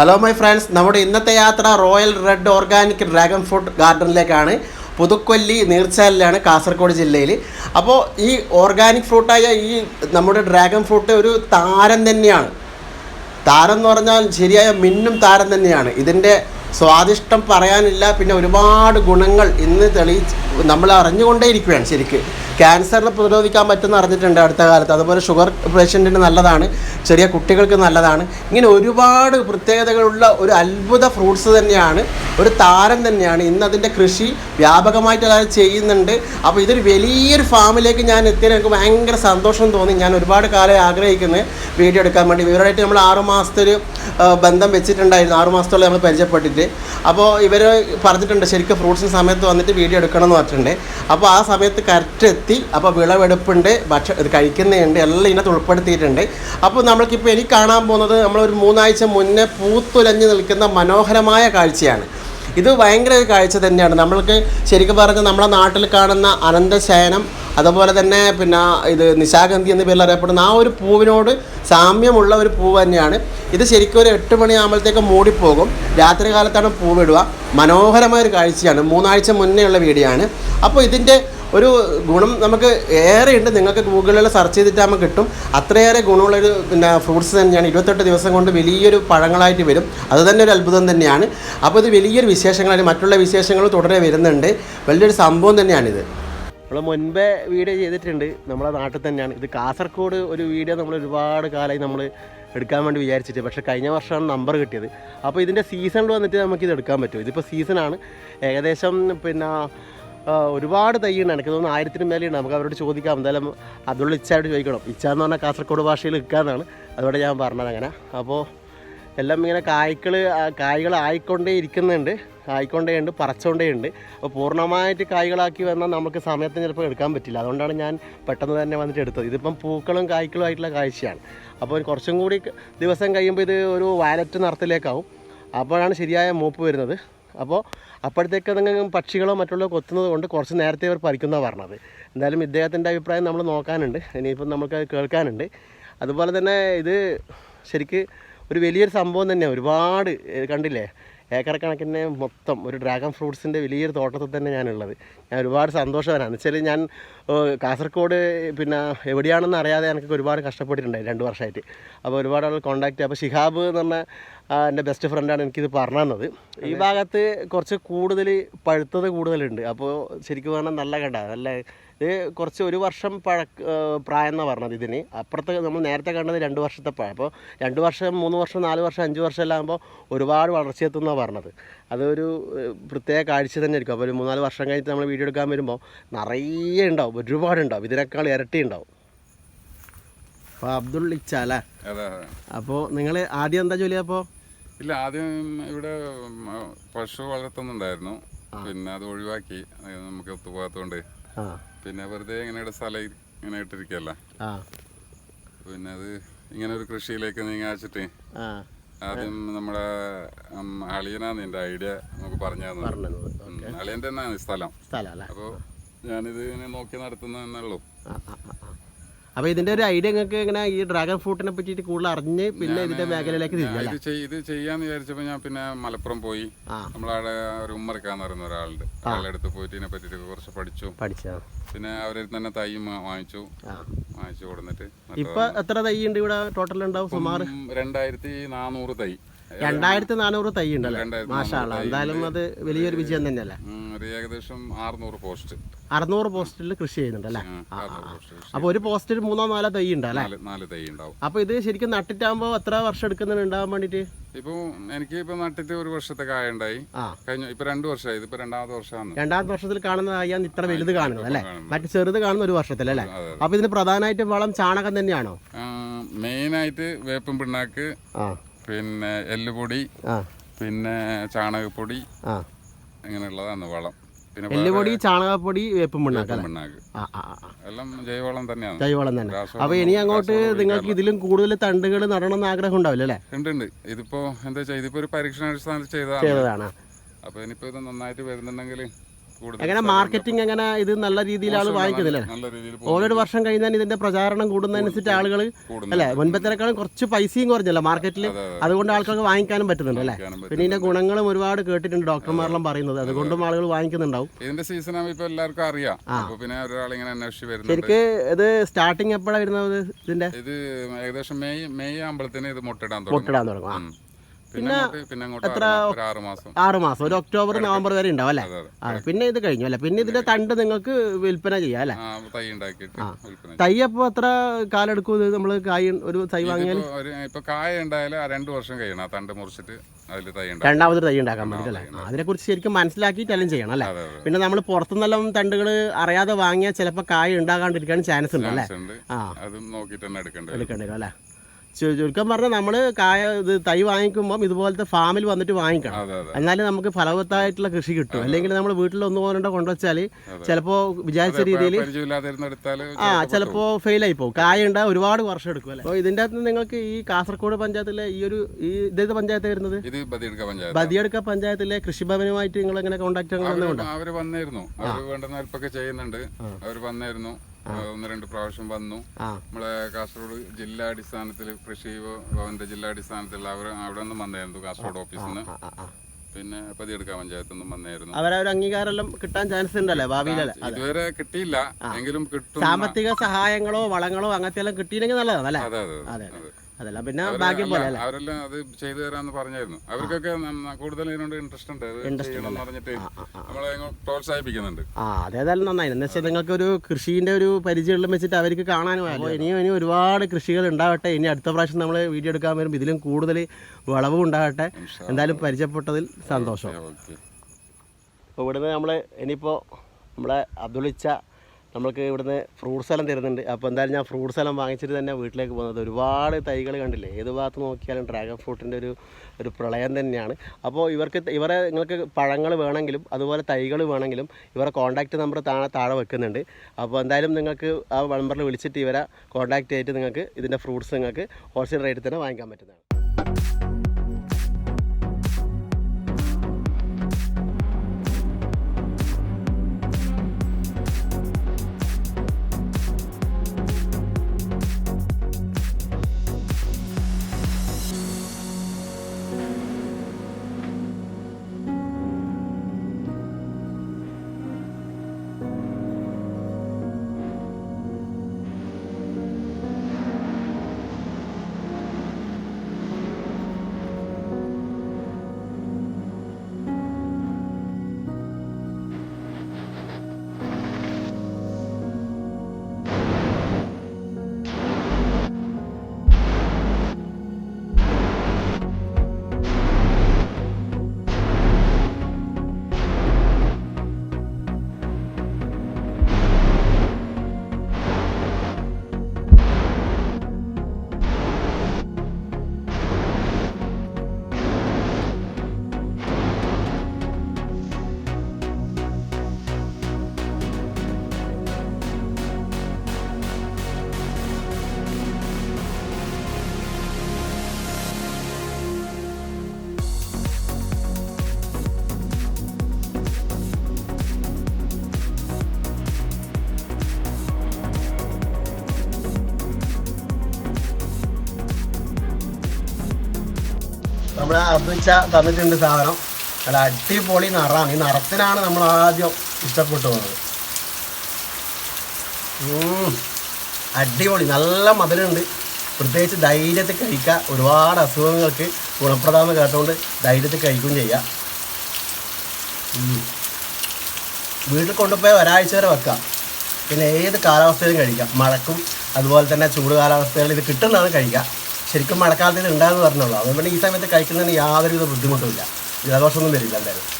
Hello my friends നമ്മുടെ ഇന്നത്തെ യാത്ര royal red organic dragon fruit ഗാർഡനിലേക്കാണ് Puthukkolli നീർച്ചാലിലാണ് കാസർഗോഡ് ജില്ലയിൽ അപ്പോൾ ഈ ഓർഗാനിക് ഫ്രൂട്ടായ ഈ നമ്മുടെ ഡ്രാഗൺ ഫ്രൂട്ട് ഒരു താരം തന്നെയാണ്. താരം എന്ന് പറഞ്ഞാൽ ശരിയായ മിന്നും താരം തന്നെയാണ്. ഇതിന്റെ സ്വാദിഷ്ടം പറയാനില്ല. പിന്നെ ഒരുപാട് ഗുണങ്ങൾ ഇന്ന് തെളിയിച്ച് നമ്മൾ അറിഞ്ഞുകൊണ്ടേയിരിക്കുകയാണ് ശരിക്ക്. ക്യാൻസറിനെ പ്രതിരോധിക്കാൻ പറ്റുമെന്ന് അറിഞ്ഞിട്ടുണ്ട് അടുത്ത കാലത്ത്. അതുപോലെ ഷുഗർ പേഷ്യന്റിന് നല്ലതാണ് ചെറിയ കുട്ടികൾക്ക് നല്ലതാണ്. ഇങ്ങനെ ഒരുപാട് പ്രത്യേകതകളുള്ള ഒരു അത്ഭുത ഫ്രൂട്ട്സ് തന്നെയാണ് ഒരു താരം തന്നെയാണ്. ഇന്ന് അതിന്റെ കൃഷി വ്യാപകമായിട്ട് അത് ചെയ്യുന്നുണ്ട്. അപ്പോൾ ഇതൊരു വലിയൊരു ഫാമിലേക്ക് ഞാൻ എത്തിയത് എനിക്ക് ഭയങ്കര സന്തോഷം തോന്നി. ഞാൻ ഒരുപാട് കാലം ആഗ്രഹിക്കുന്നത് വീഡിയോ എടുക്കാൻ വേണ്ടി. ഇവരുമായിട്ട് നമ്മൾ ആറു മാസത്തെ ഒരു ബന്ധം വെച്ചിട്ടുണ്ടായിരുന്നു. ആറു മാസത്തോളം നമ്മൾ പരിചയപ്പെട്ടിട്ട്. അപ്പോൾ ഇവർ പറഞ്ഞിട്ടുണ്ട് ശരിക്കും ഫ്രൂട്ട്സിന് സമയത്ത് വന്നിട്ട് വീഡിയോ എടുക്കണം എന്ന് പറഞ്ഞിട്ടുണ്ട്. അപ്പോൾ ആ സമയത്ത് കറക്റ്റ് എത്തി. അപ്പോൾ വിളവെടുപ്പുണ്ട് ഭക്ഷ കഴിക്കുന്നുണ്ട് എല്ലാം ഇതിനകത്ത് ഉൾപ്പെടുത്തിയിട്ടുണ്ട്. അപ്പോൾ നമ്മൾക്കിപ്പോൾ എനിക്ക് കാണാൻ പോകുന്നത് നമ്മളൊരു മൂന്നാഴ്ച മുന്നേ പൂത്തുലഞ്ഞ് നിൽക്കുന്ന മനോഹരമായ കാഴ്ചയാണ്. ഇത് ഭയങ്കര ഒരു കാഴ്ച തന്നെയാണ്. നമ്മൾക്ക് ശരിക്കും പറഞ്ഞാൽ നമ്മുടെ നാട്ടിൽ കാണുന്ന അനന്തശയനം അതുപോലെ തന്നെ പിന്നെ ഇത് നിശാഗന്ധി എന്ന പേരിൽ അറിയപ്പെടുന്ന ആ ഒരു പൂവിനോട് സാമ്യമുള്ള ഒരു പൂവ് തന്നെയാണ്. ഇത് ശരിക്കും ഒരു എട്ട് മണിയാകുമ്പോഴത്തേക്ക് മൂടിപ്പോകും. രാത്രി കാലത്താണ് പൂവിടുക. മനോഹരമായ ഒരു കാഴ്ചയാണ്. മൂന്നാഴ്ച മുന്നേ ഉള്ള വീഡിയോ ആണ്. അപ്പോൾ ഇതിന്റെ ഒരു ഗുണം നമുക്ക് ഏറെ ഉണ്ട് നിങ്ങൾക്ക് ഗൂഗിളിൽ സെർച്ച് ചെയ്തിട്ട് നമുക്ക് കിട്ടും. അത്രയേറെ ഗുണമുള്ളൊരു പിന്നെ ഫ്രൂട്ട്സ് തന്നെയാണ്. ഇരുപത്തെട്ട് ദിവസം കൊണ്ട് വലിയൊരു പഴങ്ങളായിട്ട് വരും. അത് തന്നെ ഒരു അത്ഭുതം തന്നെയാണ്. അപ്പോൾ ഇത് വലിയൊരു വിശേഷങ്ങളാണ്. മറ്റുള്ള വിശേഷങ്ങൾ തുടരെ വരുന്നുണ്ട്. വലിയൊരു സംഭവം തന്നെയാണിത്. നമ്മൾ മുൻപേ വീഡിയോ ചെയ്തിട്ടുണ്ട്. നമ്മളെ നാട്ടിൽ തന്നെയാണ്. ഇത് കാസർഗോഡ് ഒരു വീഡിയോ നമ്മൾ ഒരുപാട് കാലമായി നമ്മൾ എടുക്കാൻ വേണ്ടി വിചാരിച്ചിട്ട്. പക്ഷേ കഴിഞ്ഞ വർഷമാണ് നമ്പർ കിട്ടിയത്. അപ്പോൾ ഇതിന്റെ സീസണിൽ വന്നിട്ട് നമുക്കിത് എടുക്കാൻ പറ്റും. ഇതിപ്പോൾ സീസണാണ് ഏകദേശം പിന്നെ ഒരുപാട് തൈയുണ്ട് എനിക്ക് തോന്നുന്നു ആയിരത്തിന് മേലെയുണ്ട്. നമുക്ക് അവരോട് ചോദിക്കാം. എന്തായാലും അതുള്ള ഇച്ഛയോട് ചോദിക്കണം. ഇച്ഛ എന്ന് പറഞ്ഞാൽ കാസർഗോഡ് ഭാഷയിൽ ഇക്കാന്നാണ്. അതുകൊണ്ട് ഞാൻ പറഞ്ഞത് അങ്ങനെ. അപ്പോൾ എല്ലാം ഇങ്ങനെ കായ്ക്കൾ കായ്കൾ ആയിക്കൊണ്ടേ ഇരിക്കുന്നുണ്ട്. ആയിക്കൊണ്ടേ ഉണ്ട് പറച്ചുകൊണ്ടേ ഉണ്ട്. അപ്പോൾ പൂർണമായിട്ട് കായ്കളാക്കി വന്നാൽ നമുക്ക് സമയത്തിന് ചിലപ്പോൾ എടുക്കാൻ പറ്റില്ല. അതുകൊണ്ടാണ് ഞാൻ പെട്ടെന്ന് തന്നെ വന്നിട്ട് എടുത്തത്. ഇതിപ്പം പൂക്കളും കായ്ക്കളും ആയിട്ടുള്ള കാഴ്ചയാണ്. അപ്പോൾ കുറച്ചും കൂടി ദിവസം കഴിയുമ്പോൾ ഇത് ഒരു വാലറ്റ് നിറത്തിലേക്കാവും. അപ്പോഴാണ് ശരിയായ മൂപ്പ് വരുന്നത്. അപ്പോൾ അപ്പോഴത്തേക്ക് എന്തെങ്കിലും പക്ഷികളോ മറ്റുള്ള കൊത്തുന്നത് കൊണ്ട് കുറച്ച് നേരത്തെ അവർ പറിക്കുന്നതാണ് പറഞ്ഞത്. എന്തായാലും ഇദ്ദേഹത്തിന്റെ അഭിപ്രായം നമ്മൾ നോക്കാനുണ്ട്. ഇനിയിപ്പം നമുക്ക് കേൾക്കാനുണ്ട്. അതുപോലെ തന്നെ ഇത് ശരിക്ക് ഒരു വലിയൊരു സംഭവം തന്നെയാണ് ഒരുപാട് കണ്ടില്ലേ? ഏക്കർ കണക്കിന് മൊത്തം ഒരു ഡ്രാഗൺ ഫ്രൂട്ട്സിന്റെ വലിയൊരു തോട്ടത്തിൽ തന്നെ ഞാനുള്ളത്. ഞാൻ ഒരുപാട് സന്തോഷവാനാണ്. വെച്ചാൽ ഞാൻ കാസർഗോഡ് പിന്നെ എവിടെയാണെന്ന് അറിയാതെ എനിക്ക് ഒരുപാട് കഷ്ടപ്പെട്ടിട്ടുണ്ടായി രണ്ട് വർഷമായിട്ട് അപ്പോൾ ഒരുപാട് ആൾ കോൺടാക്റ്റ് അപ്പോൾ ഷിഹാബ് എന്ന് പറഞ്ഞ എന്റെ ബെസ്റ്റ് ഫ്രണ്ടാണ് എനിക്കിത് പറഞ്ഞു തന്നത് ഈ ഭാഗത്ത് കുറച്ച് കൂടുതൽ പഴുത്തത് കൂടുതലുണ്ട്. അപ്പോൾ ശരിക്കും പറഞ്ഞാൽ നല്ല കണ്ട നല്ല ഇത് കുറച്ച് ഒരു വർഷം പഴക്ക ആ, പ്രായം എന്നാണ് പറഞ്ഞത് ഇതിന്. അപ്പുറത്ത് നമ്മൾ നേരത്തെ കണ്ടത് രണ്ട് വർഷത്തെ പഴം അപ്പോൾ രണ്ട് വർഷം മൂന്ന് വർഷം നാല് വർഷം അഞ്ച് വർഷം എല്ലാം ആകുമ്പോൾ ഒരുപാട് വളർച്ചയെത്തുമെന്നാണ് പറഞ്ഞത്. അതൊരു പ്രത്യേക കാഴ്ച തന്നെ ആയിരിക്കും. അപ്പോൾ ഒരു മൂന്നാൽ വർഷം കഴിഞ്ഞിട്ട് നമ്മൾ വീഡിയോ എടുക്കാൻ വരുമ്പോൾ നിറയെ ഉണ്ടാവും. ഒരുപാടുണ്ടാവും ഇതിനേക്കാൾ ഇരട്ടി ഉണ്ടാവും. അപ്പോൾ അബ്ദുൾ ഇച്ച അല്ലേ? അപ്പോൾ നിങ്ങൾ ആദ്യം എന്താ ജോലി അപ്പോൾ ഇല്ല ആദ്യം ഇവിടെ പശു വളർത്തുന്നുണ്ടായിരുന്നു. പിന്നെ അത് ഒഴിവാക്കി. നമുക്ക് ഒത്തുപോകാത്തതുകൊണ്ട് ആ പിന്നെ വെറുതെ ഇങ്ങനെ സ്ഥലം ഇങ്ങനെ ഇട്ടിരിക്കല്ല? പിന്നെ അത് ഇങ്ങനെ ഒരു കൃഷിയിലേക്ക് നീങ്ങാച്ചിട്ട് ആദ്യം നമ്മുടെ അളിയനാ നിന്റെ ഐഡിയ നമുക്ക് പറഞ്ഞു തന്നത്. അളിയന്റെ തന്നെയാണ് സ്ഥലം. അപ്പൊ ഞാനിത് ഇങ്ങനെ നോക്കി നടത്തുന്നു ഉള്ളൂ. ആ ആ ആ ആ. അപ്പോൾ ഇതിന്റെ ഒരു ഐഡിയ നിങ്ങൾക്ക് എങ്ങനെ ഈ ഡ്രാഗൺ ഫ്രൂട്ടിനെ പറ്റിയിട്ട് കൂടുതൽ അറിഞ്ഞ് പിന്നെ ഇതിന്റെ മേഖലയിലേക്ക് ഇത് ചെയ്- ഇത് ചെയ്യാന്ന് വിചാരിച്ചപ്പോ ഞാൻ പിന്നെ മലപ്പുറം പോയി. നമ്മളവിടെ ഒരു ഉമ്മറിക്കാന്ന് പറയുന്ന ഒരാളുണ്ട്. അയാളുടെ അടുത്ത് പോയിട്ട് ഇതിനെ പറ്റിയിട്ട് കുറച്ച് പഠിച്ചു. പഠിച്ചോ പിന്നെ അവരിൽ തന്നെ തൈ മാ- വാങ്ങിച്ചു. വാങ്ങിച്ചു കൊടുത്തിട്ട് ഇപ്പൊ എത്ര തൈ ഉണ്ട് ഇവിടെ? ടോട്ടൽ ഉണ്ടാവും സുമാർ രണ്ടായിരത്തി നാനൂറ് തൈ. രണ്ടായിരത്തി നാനൂറ് തൈ ഉണ്ടല്ലേ മാഷാള എന്തായാലും അത് വലിയൊരു വിജയം തന്നെയല്ലേ? ഏകദേശം ആറുനൂറ് പോസ്റ്റ്. അറുന്നൂറ് പോസ്റ്റിൽ കൃഷി അറുന്നൂറ്. പോസ്റ്റ് കൃഷി. അപ്പൊ ഒരു പോസ്റ്റിൽ മൂന്നോ നാലോ തൈ ഉണ്ടല്ലേ നാല് തൈ ഉണ്ടാവും. അപ്പൊ ഇത് ശരിക്കും നട്ടിട്ടാകുമ്പോ എത്ര വർഷം എടുക്കുന്നുണ്ട് ഉണ്ടാവാൻ വേണ്ടിട്ട് ഇപ്പൊ എനിക്ക് ഇപ്പൊ നട്ടിട്ട് ഒരു വർഷത്തെ കായ ഉണ്ടായി കഴിഞ്ഞു ഇപ്പൊ രണ്ടു വർഷമായി. ഇതിപ്പോ രണ്ടാമത്തെ വർഷമാണ്. രണ്ടാമത്തെ വർഷത്തിൽ കാണുന്ന കായാണ് ഇത്ര വലുത് കാണുന്നത് അല്ലേ. മറ്റു ചെറുത് കാണുന്ന ഒരു വർഷത്തിൽ അല്ലേ? അപ്പൊ ഇതിന് പ്രധാനമായിട്ടും വളം ചാണകം തന്നെയാണോ? മെയിൻ ആയിട്ട് വേപ്പും പിണ്ണാക്ക് പിന്നെ എല്ലുപൊടി പിന്നെ ചാണകപ്പൊടി ഇങ്ങനെയുള്ളതാണ് വളം. പിന്നെ എല്ലുപൊടി ചാണകപ്പൊടി വേപ്പും പിണ്ണാക്ക് എല്ലാം ജൈവവളം തന്നെയാണ്. ജൈവവളം തന്നെ. അപ്പൊ ഇനി അങ്ങോട്ട് നിങ്ങൾക്ക് ഇതിലും കൂടുതൽ തണ്ടുകൾ നടണം എന്ന് ആഗ്രഹം ഉണ്ടാവില്ല അല്ലേ? ഉണ്ട് ഉണ്ട്. ഇതിപ്പോ എന്താ വെച്ചാൽ ഇതിപ്പോ ഒരു പരീക്ഷണാടിസ്ഥാനത്തിൽ ചെയ്തതാണ്. അപ്പൊ ഇനിയിപ്പോ ഇത് നന്നായിട്ട് വരുന്നുണ്ടെങ്കിൽ എങ്ങനെ മാർക്കറ്റിംഗ് എങ്ങനെ ഇത് നല്ല രീതിയിൽ ആൾ വാങ്ങിക്കുന്നില്ലേ ഓരോരു ഓരോ വർഷം കഴിഞ്ഞാൽ ഇതിന്റെ പ്രചാരണം കൂടുന്നതനുസരിച്ച് ആളുകൾ അല്ലെ? മുൻപത്തേക്കാളും കുറച്ച് പൈസയും കുറഞ്ഞല്ലോ മാർക്കറ്റിൽ അതുകൊണ്ട് ആൾക്കാർക്ക് വാങ്ങിക്കാനും പറ്റുന്നുണ്ട് അല്ലേ? പിന്നെ ഇതിന്റെ ഗുണങ്ങളും ഒരുപാട് കേട്ടിട്ടുണ്ട് ഡോക്ടർമാരെല്ലാം പറയുന്നത്. അതുകൊണ്ടും ആളുകൾ വാങ്ങിക്കുന്നുണ്ടാവും. ഇതിന്റെ സീസൺ ഇപ്പൊ എല്ലാവർക്കും അറിയാം. പിന്നെ അന്വേഷിച്ച് ശരിക്ക് ഇത് സ്റ്റാർട്ടിങ് എപ്പോഴാണ് വരുന്നത് ഇതിന്റെ? ഇത് ഏകദേശം മെയ് മെയ് ആകുമ്പോഴത്തേന് ഇത് മുട്ടിടാൻ തുടങ്ങും. മുട്ടിടാൻ തുടങ്ങും. പിന്നെ പിന്നെ അങ്ങോട്ട് ആറ് മാസം. ഒരു ഒക്ടോബർ നവംബർ വരെ ഉണ്ടാവും അല്ലേ? ആ പിന്നെ ഇത് കഴിഞ്ഞു അല്ലേ? പിന്നെ ഇതിന്റെ തണ്ട് നിങ്ങൾക്ക് വിൽപ്പന ചെയ്യാം അല്ലേ? തൈ ഉണ്ടാക്കിയിട്ട് തൈ അപ്പോൾ എത്ര കാലം എടുക്കും ഇത്? നമ്മൾ കായ ഒരു തൈ വാങ്ങിയാൽ ഇപ്പൊ കായ ഉണ്ടായാലും രണ്ട് വർഷം കഴിയണം. തണ്ട് മുറിച്ചിട്ട് രണ്ടാമത് തൈ ഉണ്ടാക്കാൻ പറ്റില്ല അതിനെ കുറിച്ച് ശരിക്കും മനസ്സിലാക്കിയിട്ടെല്ലാം ചെയ്യണം അല്ലേ? പിന്നെ നമ്മൾ പുറത്തുനിന്നെല്ലാം തണ്ടുകൾ അറിയാതെ വാങ്ങിയാൽ ചിലപ്പോൾ കായ് ഉണ്ടാകാണ്ടിരിക്കാൻ ചാൻസ് ഉണ്ട് അല്ലേ? ആ. അതും നോക്കിയിട്ട് തന്നെ എടുക്കേണ്ടി വരും അല്ലേ? ചുരുക്കം പറഞ്ഞാൽ നമ്മൾ കായ ഇത് തൈ വാങ്ങിക്കുമ്പം ഇതുപോലത്തെ ഫാമിൽ വന്നിട്ട് വാങ്ങിക്കണം. എന്നാലും നമുക്ക് ഫലവത്തായിട്ടുള്ള കൃഷി കിട്ടും. അല്ലെങ്കിൽ നമ്മൾ വീട്ടിൽ ഒന്ന് പോകണ്ട കൊണ്ടുവച്ചാൽ ചിലപ്പോൾ വിചാരിച്ച രീതിയിൽ ആ ചിലപ്പോൾ ഫെയിൽ ആയി പോകും. കായ ഉണ്ടാ ഒരുപാട് വർഷം എടുക്കും അല്ലേ? അപ്പോൾ ഇതിന്റെ അകത്ത് നിങ്ങൾക്ക് ഈ കാസർഗോഡ് പഞ്ചായത്തിലെ ഈ ഒരു ഈ ഇതേത് പഞ്ചായത്ത് വരുന്നത്? ഇത് ബദിയെടുക്ക പഞ്ചായത്ത്. ബദിയടുക്ക പഞ്ചായത്തിലെ കൃഷിഭവനുമായിട്ട് നിങ്ങൾ എങ്ങനെ കോൺടാക്ട് അവർ വന്നിരുന്നു. അവർ ഹെൽപ്പൊക്കെ ചെയ്യുന്നുണ്ട്. അവർ വന്നിരുന്നു. ഒന്ന് രണ്ട് പ്രാവശ്യം വന്നു. നമ്മളെ കാസർഗോഡ് ജില്ലാടിസ്ഥാനത്തിൽ കൃഷി ഭവന്റെ ജില്ലാടിസ്ഥാനത്തിൽ അവർ അവിടെ നിന്നും വന്നായിരുന്നു കാസർഗോഡ് ഓഫീസിൽ നിന്ന്. പിന്നെ പതിയെടുക്കാൻ പഞ്ചായത്തിൽ നിന്നും വന്നായിരുന്നു. അവരൊരു അംഗീകാരം കിട്ടാൻ ചാൻസ് ഉണ്ടല്ലേ ഭാവിയിലല്ലേ? ഇതുവരെ കിട്ടിയില്ല. എങ്കിലും കിട്ടും സാമ്പത്തിക സഹായങ്ങളോ വളങ്ങളോ അങ്ങനത്തെ എല്ലാം കിട്ടിയില്ലെങ്കിൽ നല്ലതാണ് അല്ലേ അതെ അതെ. അതെ. അതെല്ലാം പിന്നെ ഭാഗ്യം പോലെ അല്ലേ അവരെല്ലാം അത് ചെയ്തു തരാന്ന് പറഞ്ഞായിരുന്നു. അവർക്കൊക്കെ കൂടുതൽ ഇതിനോട് ഇൻട്രസ്റ്റ് ഉണ്ട്. ഇൻട്രസ്റ്റ് പറഞ്ഞിട്ട് നമ്മളെ പ്രോത്സാഹിപ്പിക്കുന്നുണ്ട്. ആ അതേതായാലും നന്നായി. എന്ന് വെച്ചാൽ നിങ്ങൾക്ക് ഒരു കൃഷിന്റെ ഒരു പരിചയമുള്ള വെച്ചിട്ട് അവർക്ക് കാണാനും അപ്പോൾ ഇനിയും ഇനി ഒരുപാട് കൃഷികൾ ഉണ്ടാവട്ടെ. ഇനി അടുത്ത പ്രാവശ്യം നമ്മൾ വീഡിയോ എടുക്കാൻ വരുമ്പോൾ ഇതിലും കൂടുതൽ വിളവും ഉണ്ടാകട്ടെ. എന്തായാലും പരിചയപ്പെട്ടതിൽ സന്തോഷം. അപ്പോൾ ഇവിടുന്ന് നമ്മൾ ഇനിയിപ്പോൾ നമ്മളെ അബ്ദുളിച്ച നമ്മൾക്ക് ഇവിടുന്ന് ഫ്രൂട്ട് സ്ഥലം തരുന്നുണ്ട്. അപ്പോൾ എന്തായാലും ഞാൻ ഫ്രൂട്ട് സ്ഥലം വാങ്ങിച്ചിട്ട് തന്നെ വീട്ടിലേക്ക് പോകുന്നത്. ഒരുപാട് തൈകൾ കണ്ടില്ലേ? ഏത് ഭാഗത്ത് നോക്കിയാലും ഡ്രാഗൺ ഫ്രൂട്ടിന്റെ ഒരു ഒരു പ്രളയം തന്നെയാണ്. അപ്പോൾ ഇവർക്ക് ഇവരെ നിങ്ങൾക്ക് പഴങ്ങൾ വേണമെങ്കിലും അതുപോലെ തൈകൾ വേണമെങ്കിലും ഇവരെ കോൺടാക്റ്റ് നമ്പർ താഴെ താഴെ വെക്കുന്നുണ്ട്. അപ്പോൾ എന്തായാലും നിങ്ങൾക്ക് ആ നമ്പറിൽ വിളിച്ചിട്ട് ഇവരെ കോൺടാക്റ്റ് ചെയ്തിട്ട് നിങ്ങൾക്ക് ഇതിന്റെ ഫ്രൂട്ട്സ് നിങ്ങൾക്ക് ഹോൾസെയിൽ റേറ്റിൽ തന്നെ വാങ്ങിക്കാൻ പറ്റുന്നതാണ്. നമ്മുടെ അർപ്പിച്ച തന്നിട്ടുണ്ട് സാധനം. നല്ല അടിപൊളി നിറാണ് ഈ നിറത്തിനാണ് നമ്മൾ ആദ്യം ഇഷ്ടപ്പെട്ടു പോകുന്നത്. അടിപൊളി. നല്ല മധുരമുണ്ട്. പ്രത്യേകിച്ച് ധൈര്യത്തിൽ കഴിക്കുക ഒരുപാട് അസുഖങ്ങൾക്ക് ഗുണപ്രദമെന്ന് കേട്ടുകൊണ്ട് ധൈര്യത്തിൽ കഴിക്കുകയും ചെയ്യാം. വീട്ടിൽ കൊണ്ടുപോയി ഒരാഴ്ച വരെ വെക്കാം. പിന്നെ ഏത് കാലാവസ്ഥയിലും കഴിക്കാം. മഴക്കും അതുപോലെ തന്നെ ചൂട് കാലാവസ്ഥകളിൽ ഇത് കിട്ടുന്നതാണ് കഴിക്കുക ശരിക്കും മഴക്കാലത്ത് ഇത് പറഞ്ഞുള്ളൂ. അതുകൊണ്ട് ഈ സമയത്ത് കഴിക്കുന്നതിന് യാതൊരുവിധ ബുദ്ധിമുട്ടുമില്ല. ജലദോഷമൊന്നും വരില്ല എന്തായാലും.